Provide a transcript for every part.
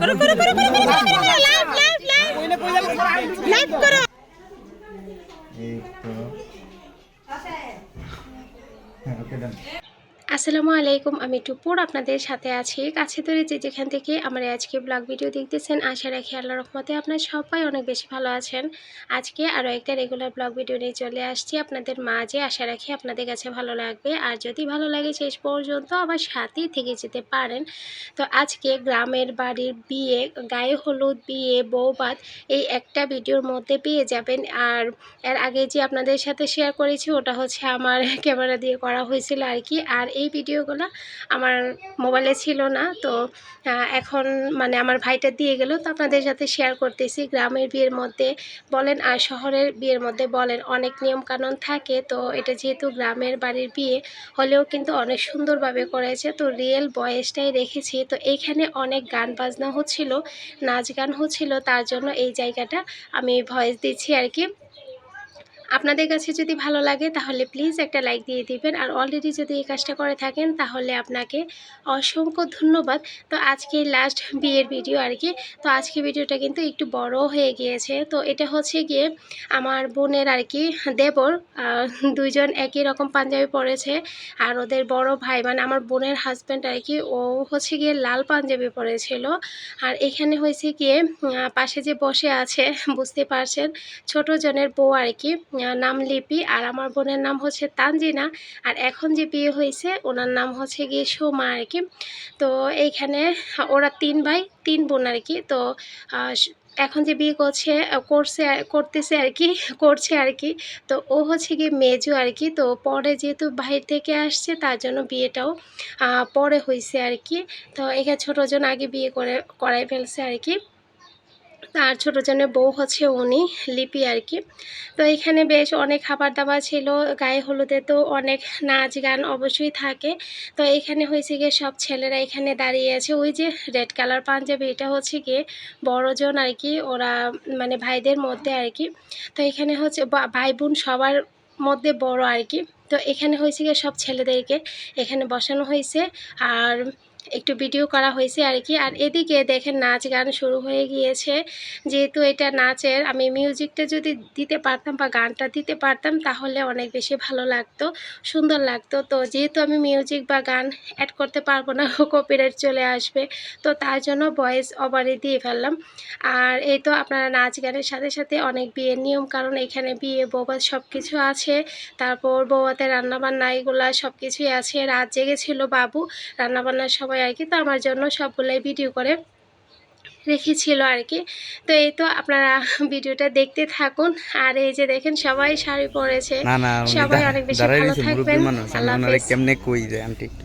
করো করো করো করো করো লাভ লাভ লাভ লাভ করো एक ओके डन আসসালামু আলাইকুম, আমি টুপুর আপনাদের সাথে আছি। কাছে ধরে যে যেখান থেকে আমার আজকে ব্লগ ভিডিও দেখতেছেন, আশা রাখি আল্লাহ রহমতে আপনার সবাই অনেক বেশি ভালো আছেন। আজকে আরও একটা রেগুলার ব্লগ ভিডিও নিয়ে চলে আসছি আপনাদের মাঝে। আশা রাখি আপনাদের কাছে ভালো লাগবে। আর যদি ভালো লাগে শেষ পর্যন্ত আবার সাথেই থেকে যেতে পারেন। তো আজকে গ্রামের বাড়ির বিয়ে, গায়ে হলুদ বিয়ে বৌবাদ এই একটা ভিডিওর মধ্যে পেয়ে যাবেন। আর এর আগে যে আপনাদের সাথে শেয়ার করেছি, ওটা হচ্ছে আমার ক্যামেরা দিয়ে করা হয়েছিল আর কি। আর এই ভিডিওগুলো আমার মোবাইলে ছিল না। তো এখন মানে আমার ভাইটা দিয়ে গেল। তো আপনাদের সাথে শেয়ার করতেছি, গ্রামের বিয়ের মধ্যে বলেন আর শহরের বিয়ের মধ্যে বলেন অনেক নিয়মকানুন থাকে। তো এটা যেহেতু গ্রামের বাড়ির বিয়ে, হলেও কিন্তু অনেক সুন্দরভাবে করেছে। তো রিয়েল বয়েসটাই রেখেছি। তো এইখানে অনেক গান বাজনা হচ্ছিল, নাচ গান হচ্ছিল, তার জন্য এই জায়গাটা আমি ভয়েস দিচ্ছি আর কি। আপনাদের কাছে যদি ভালো লাগে, তাহলে প্লিজ একটা লাইক দিয়ে দিবেন। আর অলরেডি যদি এই কাজটা করে থাকেন, তাহলে আপনাকে অসংখ্য ধন্যবাদ। তো আজকে লাস্ট বিয়ের ভিডিও আর কি। তো আজকে ভিডিওটা কিন্তু একটু বড় হয়ে গিয়েছে। তো এটা হচ্ছে গিয়ে আমার বোনের আর কি, দেবর। দুইজন একই রকম পাঞ্জাবি পরেছে। আর ওদের বড় ভাই মানে আমার বোনের হাজব্যান্ড আর কি, ও হচ্ছে গিয়ে লাল পাঞ্জাবি পরেছিল। আর এখানে হয়েছে গিয়ে পাশে যে বসে আছে, বুঝতে পারছেন, ছোট জনের বউ আর কি নাম লিপি আর আমার বোনের নাম হচ্ছে তানজিনা। আর এখন যে বিয়ে হয়েছে, ওনার নাম হচ্ছে গিয়ে সোমা আর কি। তো এইখানে ওরা তিন ভাই, তিন বোন আর কি। তো এখন যে বিয়ে করছে করছে, করতেছে আর কি, করছে আর কি। তো ও হচ্ছে গিয়ে মেজো আর কি। তো পরে যেহেতু বাইরে থেকে আসছে, তার জন্য বিয়েটাও পরে হয়েছে আর কি। তো এখানে ছোটোজন আগে বিয়ে করে করাই ফেলছে আর কি। তার ছোটো জনের বউ হচ্ছে উনি, লিপি আর কি। তো এখানে বেশ অনেক খাবার দাবার ছিল, গায়ে হলুদে তো অনেক নাচ গান অবশ্যই থাকে। তো এখানে হয়েছে গিয়ে সব ছেলেরা এখানে দাঁড়িয়ে আছে। ওই যে রেড কালার পাঞ্জাবি, এটা হচ্ছে গিয়ে বড়জন আর কি, ওরা মানে ভাইদের মধ্যে আর কি। তো এখানে হচ্ছে ভাই বোন সবার মধ্যে বড় আর কি। তো এখানে হয়েছে গিয়ে সব ছেলেদেরকে এখানে বসানো হয়েছে। আর একটু ভিডিও করা হয়েছে আর কি। আর এদিকে দেখেন নাচ গান শুরু হয়ে গিয়েছে। যেহেতু এটা নাচের, আমি মিউজিকটা যদি দিতে পারতাম বা গানটা দিতে পারতাম, তাহলে অনেক বেশি ভালো লাগতো, সুন্দর লাগতো। তো যেহেতু আমি মিউজিক বা গান অ্যাড করতে পারব না কপিরাইট চলে আসবে। তো তার জন্য ভয়েস ওভারে দিয়ে ফেললাম। আর এই তো আপনারা নাচ গানের সাথে সাথে অনেক বিয়ের নিয়ম, কারণ এখানে বিয়ে বৌবাদ সব কিছু আছে। তারপর বৌবাতে রান্নাবান্না এগুলা সব কিছুই আছে। রাত জেগেছিল বাবু, রান্নাবান্নার সময় আর কি তো আমার জন্য সবগুলাই ভিডিও করে রেখেছিল আর কি। তো এই তো আপনারা ভিডিওটা দেখতে থাকুন। আর এই যে দেখেন সবাই শাড়ি পরেছে। না না উনি সবাই অনেক বেশি ভালো থাকবেন। আল্লাহ হাফেজ। কেমনে কই যে আন্টি একটু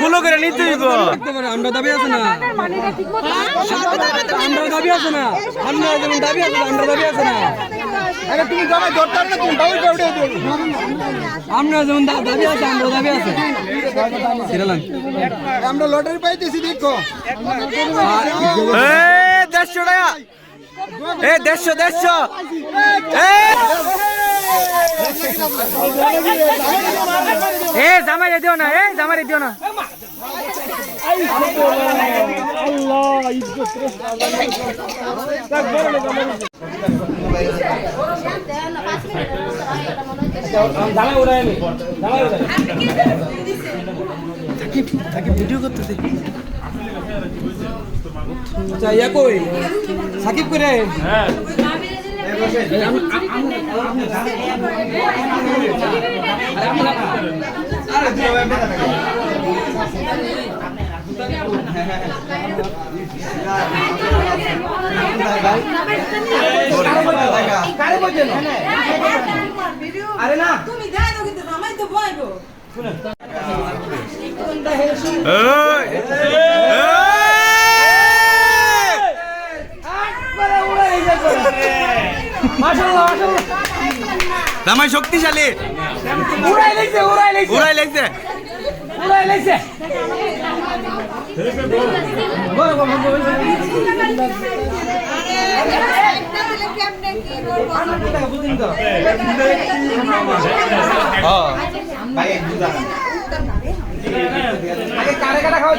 কুলো করে নিতে হইব আমরা দাবি আছে না। আমরা দাবি আছে না। আমরা যেমন দাবি আছে আমরা দাবি আছে না। আরে তুমি জামাই ধরতাম না তুমি বাবুর বেউড়ে দিও। আমরা যেমন দাবি আছে আমরা দাবি আছে। সিরালাম আমরা লটারি পাইতেছি দেখো। এ দেড়শো টাকা। এ দেড়শো দেড়শো। এ জামাই দিও না এ জামাই দিও না আচ্ছা ইয়া কই সাকিব করে কইতে না আরে না তুমি যাই কিন্তু আমায় তো ভয় গো মাশাআল্লাহ জামাই শক্তিশালী। উড়াই লাগছে উড়াই লাগছে। উড়াই লাগছে। উড়াই লাগছে। আগে কারে কাটা খাওয়াই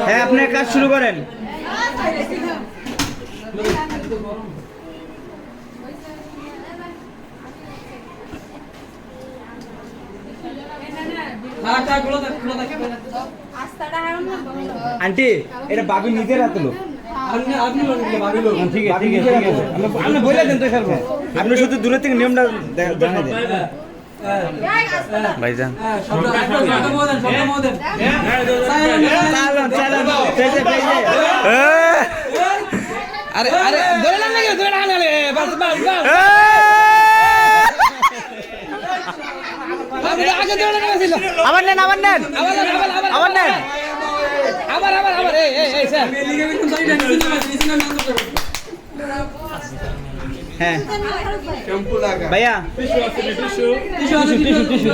হ্যাঁ আপনি কাজ শুরু করেন। আন্টি, এটা বাবি নিজের হাতে লোক। আপনি শুধু দূরে থেকে নিয়মটা দে- জানিয়ে দেন ভাইজান। আরে আরে ধরে না নাকি ধরে না বাস বাস বাস। আপনি আগে ধরে ছিল। আবার নেন আবার নেন। আবার আবার আবার আবার নেন। আবার আবার আবার এই এই এই স্যার। হ্যাঁ ভাইয়া টিস্যু আছে টিস্যু টিস্যু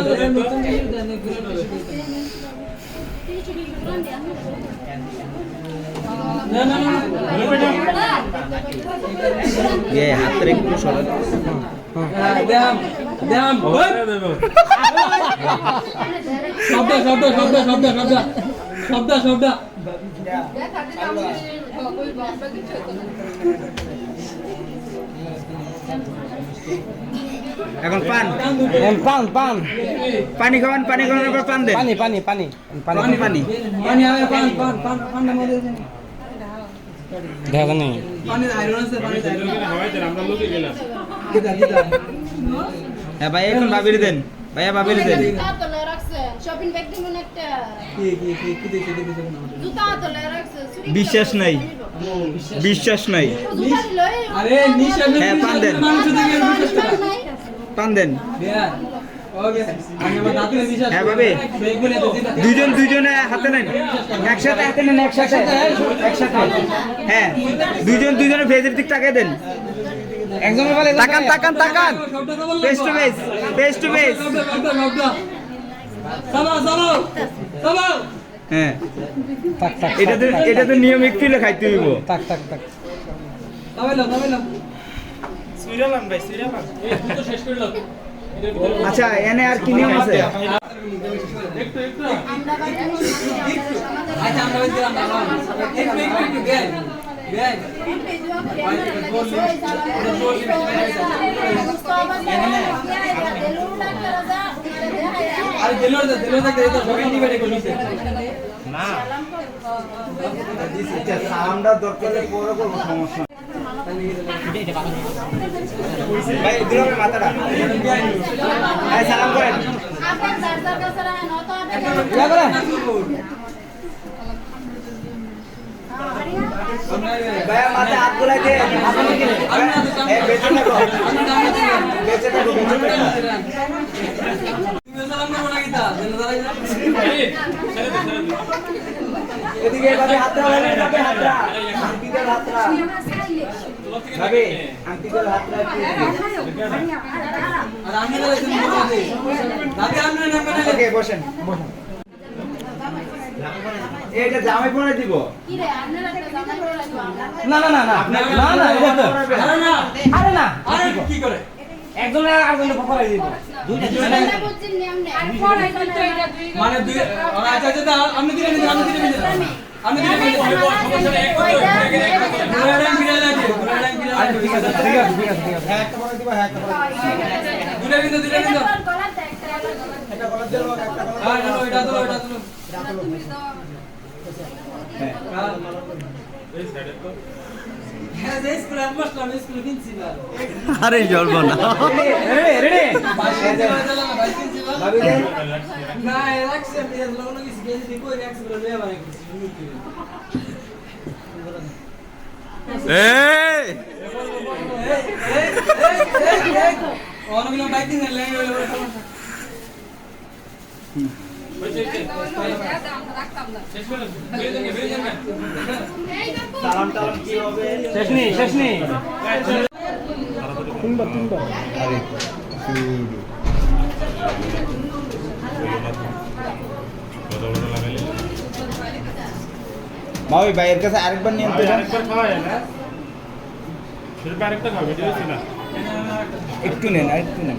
না না না এ হাতের একটু সরান দেম দেম শব্দ শব্দ শব্দ শব্দ শব্দ শব্দ শব্দ এখন পান? পান পান। পানি খাওয়ান পানি খাওয়ানোর পর পান দেন। পানি পানি পানি পানি। পানি পানি। দেখা নেই হ্যাঁ ভাই এখন বাবির দেন। ভাইয়া বাবির দেন। বিশ্বাস নাই। বিশ্বাস নাই। হ্যাঁ, পান দেন। পান হ্যাঁ, ভাবি। দুজন দুজনে হাতে নেন। একসাথে হাতে নেন একসাথে। একসাথে। হ্যাঁ দুজন দুজনে ভেজের দিক তাকিয়ে দেন। একজনের বলে তাকান তাকান তাকান। Face to face face to face চলো চলো। চলো। হ্যাঁ। তাক তাক এটা এটা তো নিয়ম একটু খাইতে হইব। তাক তাক আচ্ছা এনে আর কি নিয়ম আছে? একটু আচ্ছা ওই দিলাম না আর দিলো দে দিলো সবাই নিবে রে কইছে আমরা দরকার পরে করব সমস্যা ভাই দিল মাথাটা। ভাই সালাম করেন। যা করে ভাই মাথা হাত বুলাই দে এই বেঁচে থাকো। বেঁচে থাকো বেঁচে থাকো। এদিকে ভাবে হাতটা ভাবে ভাবে হাতটা আন্টিদের হাতটা ভাবে আন্টিদের হাতটা ওকে বসেন বসেন এইটা জামাই পরে দিব না না না না না না এটা তো আরে না আরে না আরে কি করে একজনের আর একজনের পকড়াই দিব। মানে দুই আচ্ছা আচ্ছা আপনি দিলেন আমি দিলেন আমি দিলে ভাই সমস্যা ঠিক আছে ঠিক আছে ঠিক আছে। হ্যাঁ একটা বড় দিবা হ্যাঁ একটা একটা একটা হলো এটা তো এটা হ্যাঁ আরে জলব না। রেডি রেডি প্রিন্সিপাল ভাবি দে না রাখছে আমি লোন কিছু গেছি দি কই রাখছে বলে লয়ে বানাই কিছু এই অনেকগুলো বাইক দিন শেষ নেই আরে মাওই ভাইয়ের কাছে আরেকবার নিয়ে আরেকবার খাওয়া যায় একটু নেন আরেকটু নেন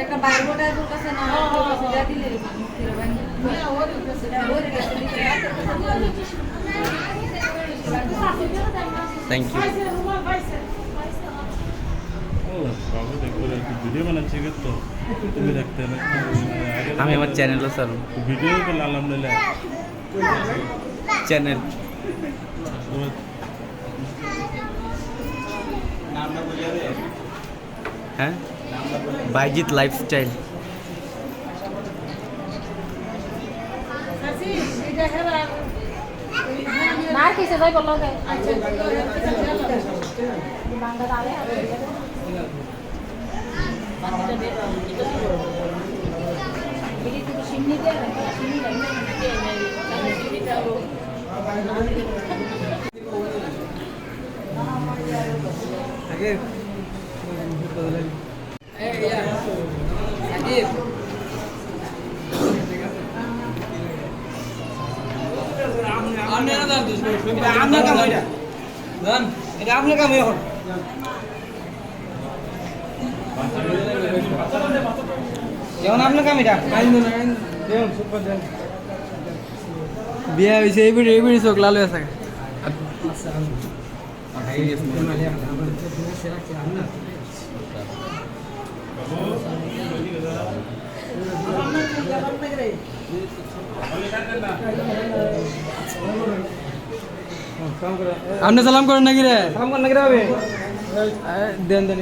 একটা বাইবোটার কাছে না সেটা দিলে থ্যাংক ইউ তুমি আমি আমার চ্যানেলও চালু। ভিডিও তো আলহামদুলিল্লাহ চ্যানেল হ্যাঁ? বাইজিৎ লাইফস্টাইল। না কিসে যাই বলল গে বাংলা দালে আপনার কাম এটা জান এটা আপনার কাম এখন। এখন আপনার কাম এটা। বিয়া হয়েছে এই বিড়ি এই বিড়ি চোখ লাল হয়ে থাকে। আপনি সালাম করেন নাকি রে? সালাম করেন নাকি রে ভাবি? দেন দেন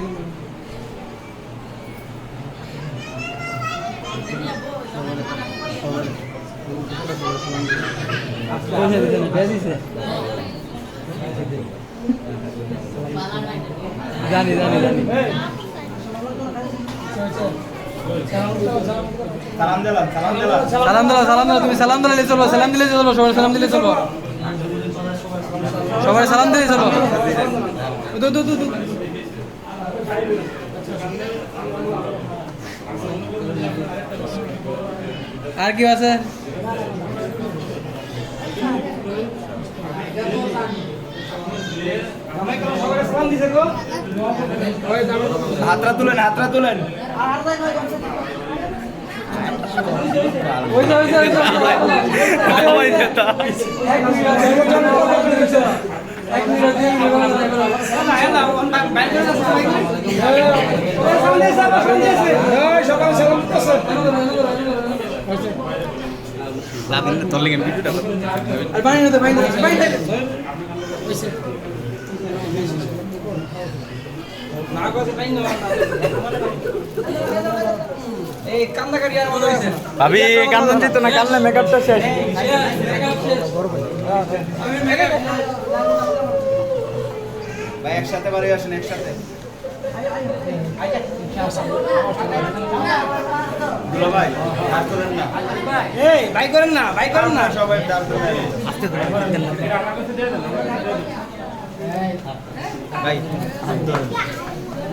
জানি জানি জানি। সালাম দিলাম সালাম দিলাম সালাম দিলা সালাম দিলা তুমি সালাম দিলে চলবো সালাম দিলে চলবো সবাই সালাম দিলে চলবো। সবাই সালাম দিলে চলবো দু দু দু দু আর কি আছে? হাতরা তুলেন হাতরা তুলেন। তোর লেগে ভিডিওটা আর পানি নিতে পানি নিতে পানি নিতে এই কান্দা কাটি আর মনে হইছে ভাবি কান্দন চিত্ত না কান্না মেকআপটা শেষ। ভাই একসাথে বাড়ি আসেন একসাথে। ভাই ভাই করেন না ভাই করেন না। সবাই ভাই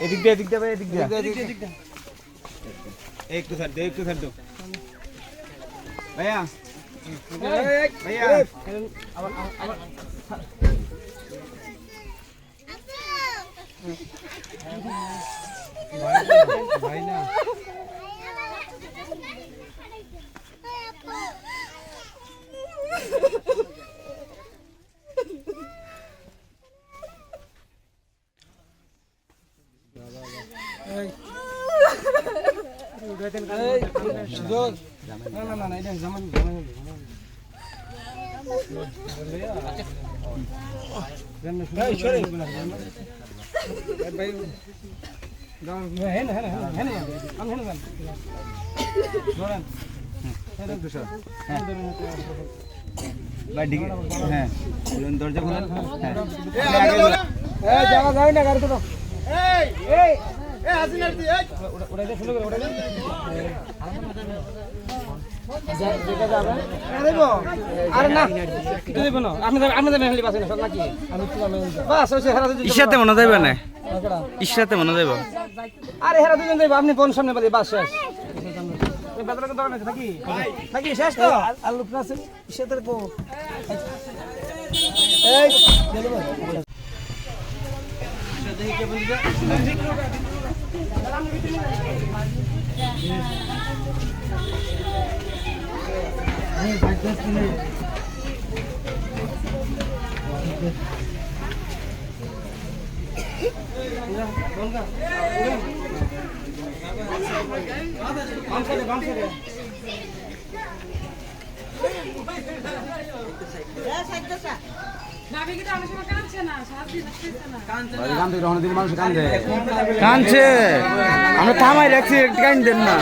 এদিক দিয়ে দে একটু ছাড় ভাইয়া ভাই না এটা জামান জামান এই সরে ভাই গান হেন হেন হেন হেন আমি হেন গান ধরেন ভাই ঠিক হ্যাঁ দরজা খুলুন হ্যাঁ এই জায়গা না গাড়ি তো এই ইশাতে মনে যাবে না? কেডা? ইশাতে মনে যাবে আরে হেরা দুজন যাইবো আপনি বোন সামনে বলি বাস শেষ। থাকি শেষ তো? আলু প্লাস ইশাতে কো এই কানছে আমরা থামাই রাখছি একটু কান দেন না।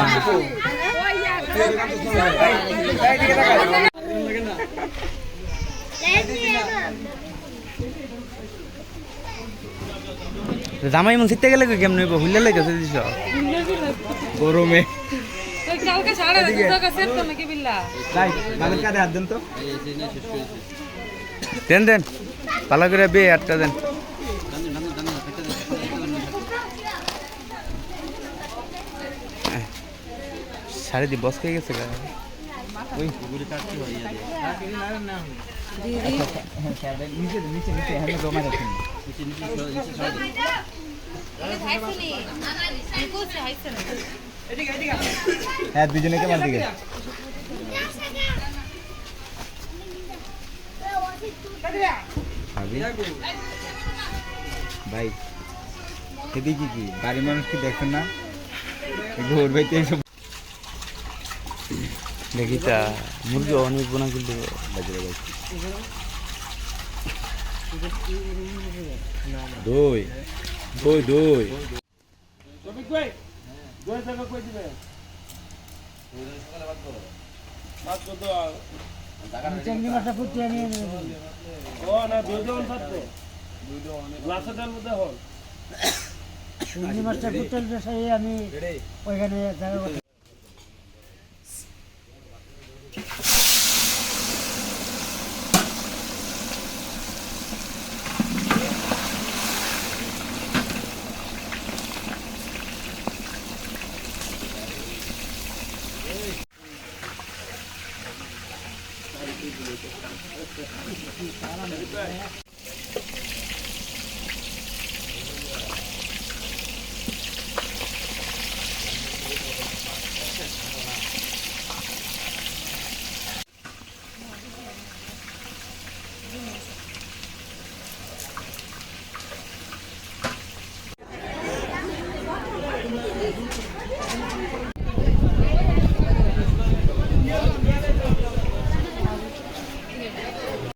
জামাই মন শিখতে গেলে কেমন হইব? হুইলে লেগেছে দিছ? গরমে। কালকে সাড়ে দুটো কাছে তো নাকি বিল্লা? গানের কাঁধে হাত দেন তো। দেন দেন। ভালো করে বে আটটা দেন। সাড়ে দি বস খেয়ে গেছে হ্যাঁ দুজনে কেমন দিকে ভাবি ভাই এদিকে কি বাড়ির মানুষ কি দেখছেন না? ঘোর ভাইতে এইসব দেখি তা মুরগি অনেক বোনা কিন্তু। দই দই দই। দুই টাকা কই দিবে? মাত্র তো চিংড়ি মাছটা ফুটিয়ে নিয়ে ও না দুই মধ্যে হল চিংড়ি মাছটা ফুটে আমি ওইখানে জায়গা ভাই